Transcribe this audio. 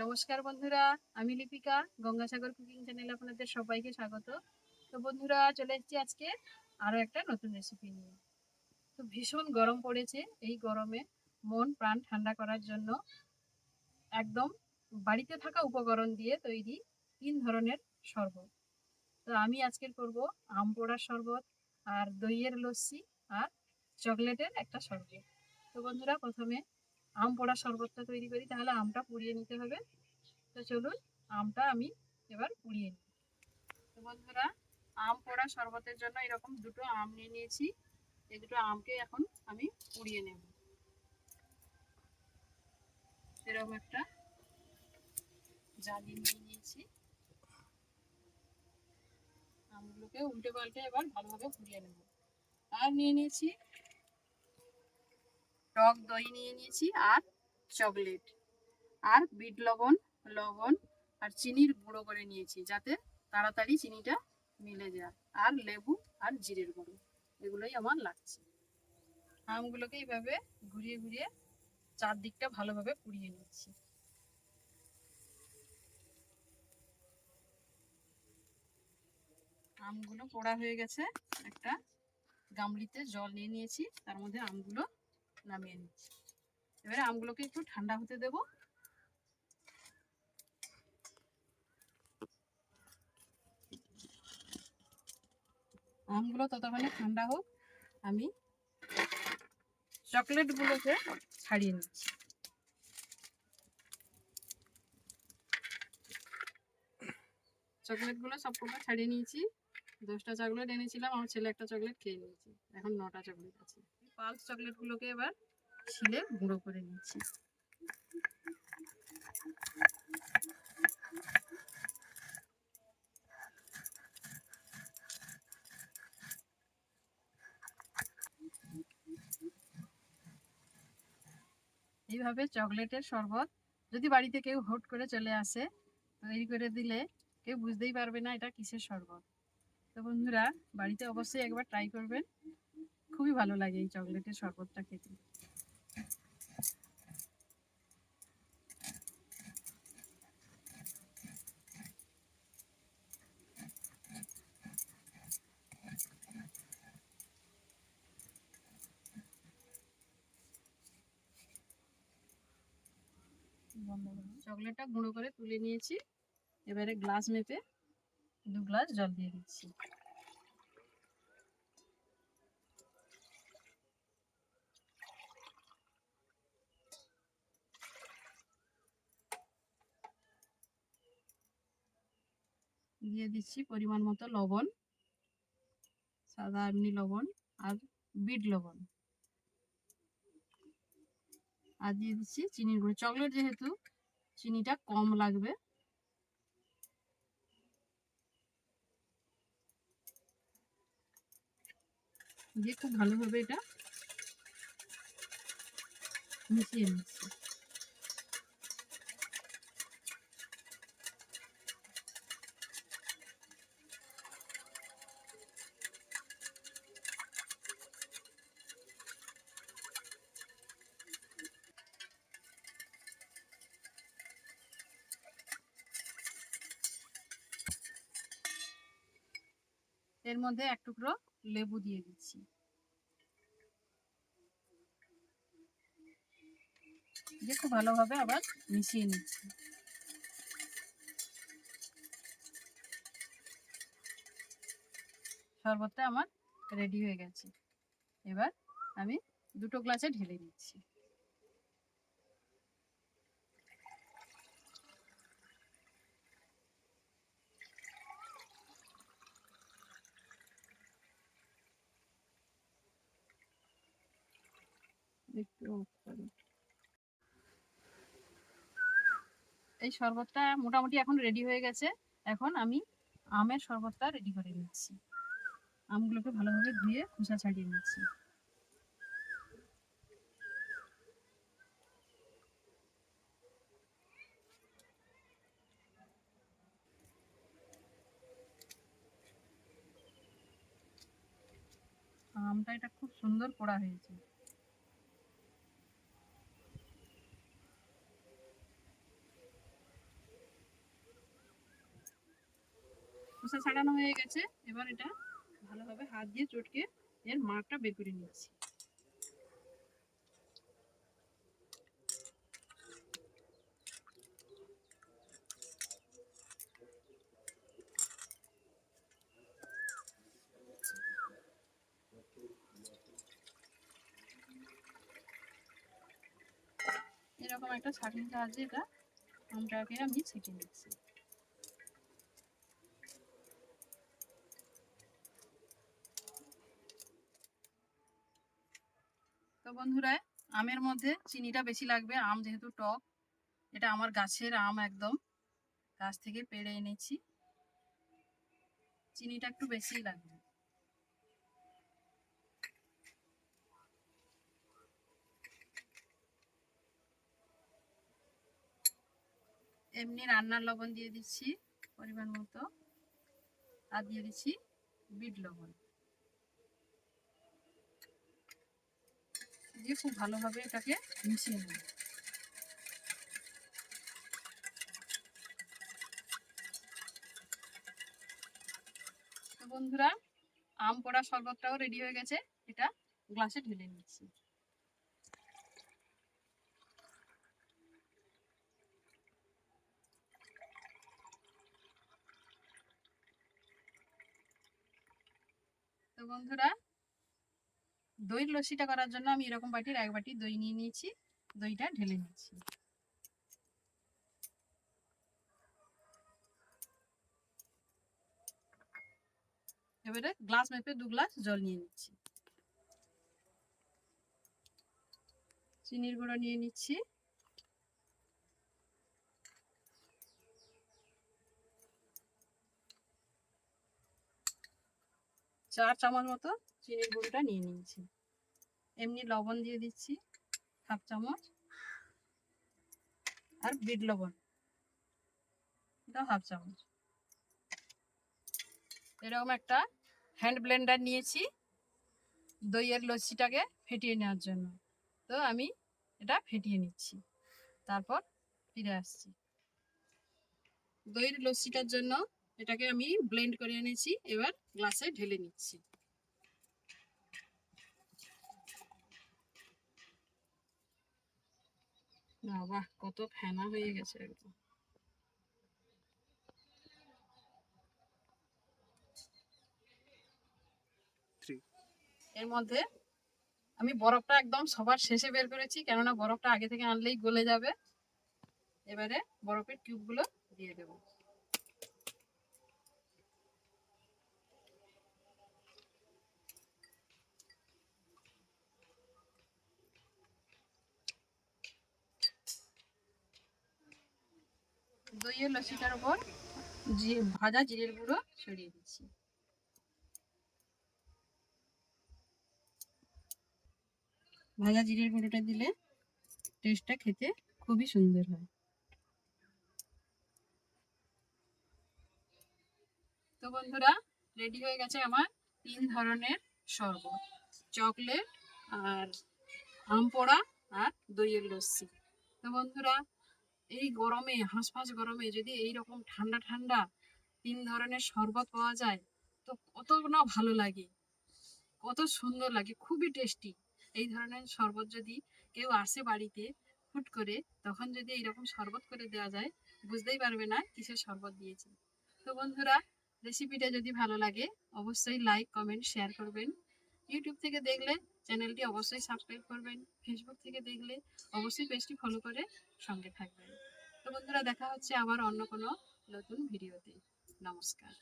নমস্কার বন্ধুরা, আমি লিপিকা, গঙ্গাসাগর কুকিং চ্যানেলে আপনাদের সবাইকে স্বাগত। তো বন্ধুরা, চলে এসেছি আজকে আরও একটা নতুন রেসিপি নিয়ে। তো ভীষণ গরম পড়েছে এই গরমে, মন প্রাণ ঠান্ডা করার জন্য। একদম বাড়িতে থাকা উপকরণ দিয়ে তৈরি তিন ধরনের শরবত। তো আমি আজকের করব আম পোড়ার শরবত আর দইয়ের লস্যি আর চকলেটের একটা শরবত। তো বন্ধুরা, প্রথমে আম পোড়া শরবতটা তৈরি করি, তাহলে আমটা পুড়িয়ে নিতে হবে। তো চলুন, আমটা আমি এবার পুড়িয়ে নিই। তো বন্ধুরা, আম পোড়া শরবতের জন্য এরকম দুটো আম নিয়ে নিয়েছি। এই দুটো আমকে এখন আমি পুড়িয়ে নেব। এরকম একটা জালি নিয়ে নিয়েছি। আমগুলোকে উল্টে পাল্টে এবার ভালোভাবে পুড়িয়ে নেব। আর নিয়ে নিয়েছি টক দই নিয়ে নিয়েছি আর চকলেট। আর বিট লবণ লবণ আর চিনির গুঁড়ো করে নিয়েছি যাতে তাড়াতাড়ি চিনিটা মিলে যায়। আর লেবু আর জিরের গুঁড়ো, এগুলোই আমার লাগছে। আমগুলোকে এইভাবে ঘুরিয়ে ঘুরিয়ে চারদিকটা ভালোভাবে পুড়িয়ে নিচ্ছি। আমগুলো পোড়া হয়ে গেছে। একটা গামলিতে জল নিয়ে নিয়েছি, তার মধ্যে আমগুলো নামিয়ে নিচ্ছি। এবারে আমগুলোকে একটু ঠান্ডা হতে দেব। আমগুলো ততক্ষণে ঠান্ডা হোক, আমি চকলেটগুলোকে ছাড়িয়ে নিচ্ছি। চকলেটগুলো সব কটা ছাড়িয়ে নিয়েছি। দশটা চকলেট এনেছিলাম, আমার ছেলে একটা চকলেট খেয়ে নিয়েছি। এখন নটা চকলেট আছে। পালস চকলেটগুলোকে এবার ছিলে গুঁড়ো করে নিচ্ছি। এইভাবে চকলেটের শরবত যদি বাড়িতে কেউ হট করে চলে আসে, তৈরি করে দিলে কেউ বুঝতেই পারবে না এটা কিসের শরবত। তো বন্ধুরা, বাড়িতে অবশ্যই একবার ট্রাই করবেন। খুবই ভালো লাগে এই চকলেটের শরবতটা খেতে। চকলেটটা গুঁড়ো করে তুলে নিয়েছি। এবারে গ্লাস মেপে দু গ্লাস জল দিয়ে দিচ্ছি। দিয়ে দিচ্ছি পরিমাণ মতো লবণ, সাদা এমনি লবণ আর বিট লবণ। আর দিয়ে দিচ্ছি চিনির গুঁড়ো। চকলেট যেহেতু, চিনিটা কম লাগবে। দিয়ে খুব ভালোভাবে এটা মিশিয়ে নিচ্ছি। এর মধ্যে এক টুকরো লেবু দিয়ে দিচ্ছি। দিয়ে খুব ভালোভাবে আবার মিশিয়ে নিচ্ছি। শরবতটা আমার রেডি হয়ে গেছে। এবার আমি দুটো গ্লাসে ঢেলে দিচ্ছি। Off করো। এই শরবতটা মোটামুটি এখন রেডি হয়ে গেছে। এখন আমি আমের শরবতটা রেডি করে নিচ্ছি। আমগুলোকে ভালোভাবে ধুয়ে খোসা ছাড়িয়ে নিচ্ছি। আমটা এটা খুব সুন্দর পোড়া হয়েছে। খোসা ছাড়ানো হয়ে গেছে। এবার এটা ভালোভাবে হাত দিয়ে চটকে এর মাঠটা বের করে নিচ্ছি। এরকম একটা ছাঁকনির সাহায্যে এটা আমটাকে আমি ছেঁকে নিচ্ছি। তো বন্ধুরা, আমের মধ্যে চিনিটা বেশি লাগবে। আম যেহেতু টক, এটা আমার গাছের আম একদম। গাছ থেকে পেড়ে এনেছি। চিনিটা একটু বেশিই লাগবে। এমনি রান্নার লবণ দিয়ে দিচ্ছি, পরিমাণ মতো। আর দিয়ে দিচ্ছি বিট লবণ। দিয়ে খুব ভালোভাবে এটাকে মিশিয়ে নেব। তো বন্ধুরা, আম পোড়া শরবতটাও রেডি হয়ে গেছে। এটা গ্লাসে ঢেলে নিচ্ছি। তো বন্ধুরা দই লস্যিটা করার জন্য আমি এরকম বাটির এক বাটি দই নিয়ে নিয়েছি, দইটা ঢেলে নিচ্ছি এবারে গ্লাস মেপে দু গ্লাস জল নিয়ে নিচ্ছি। চিনির গুঁড়ো নিয়ে নিচ্ছি। চার চামচ মতো চিনির গুঁড়োটা নিয়ে নিয়েছি। এমনি লবণ দিয়ে দিচ্ছি, হাফ চামচ। আর বিট লবণ, এটাও হাফ চামচ। এরকম একটা হ্যান্ড ব্লেন্ডার নিয়েছি দইয়ের লস্যিটাকে ফেটিয়ে নেওয়ার জন্য। তো আমি এটা ফেটিয়ে নিচ্ছি। তারপর ফিরে আসছি। দইয়ের লস্যিটার জন্য এটাকে আমি ব্লেন্ড করে এনেছি, এবার গ্লাসে ঢেলে নিচ্ছি। বাবা কত ফেনা হয়ে গেছে একদম। এর মধ্যে আমি বরফটা একদম সবার শেষে বের করেছি কেননা বরফটা আগে থেকে আনলেই গলে যাবে। এবারে বরফের কিউবগুলো দিয়ে দেবো। দইয়ের লস্যিটার উপর ভাজা জিরের গুঁড়ো ছড়িয়ে দিচ্ছি। ভাজা জিরের গুঁড়োটা দিলে টেস্টটা খেতে খুবই সুন্দর হয়। তো বন্ধুরা রেডি হয়ে গেছে আমার তিন ধরনের শরবত চকলেট আর আম পোড়া আর দইয়ের লস্যি। তো বন্ধুরা এই গরমে, হাঁসফাঁস গরমে যদি এই রকম ঠান্ডা ঠান্ডা তিন ধরনের শরবত পাওয়া যায়, তো কত না ভালো লাগে। কত সুন্দর লাগে, খুবই টেস্টি। এই ধরনের শরবত যদি কেউ আসে বাড়িতে হুট করে, তখন যদি এইরকম শরবত করে দেওয়া যায়, বুঝতেই পারবে না কিসের শরবত দিয়েছে। তো বন্ধুরা রেসিপিটা যদি ভালো লাগে, অবশ্যই লাইক কমেন্ট শেয়ার করবেন। ইউটিউব থেকে দেখলে চ্যানেলটি অবশ্যই সাবস্ক্রাইব করবেন ফেসবুক থেকে দেখলে অবশ্যই পেজটি ফলো করে সঙ্গে থাকবেন। তো বন্ধুরা, দেখা হচ্ছে আবার অন্য কোনো নতুন ভিডিওতে নমস্কার।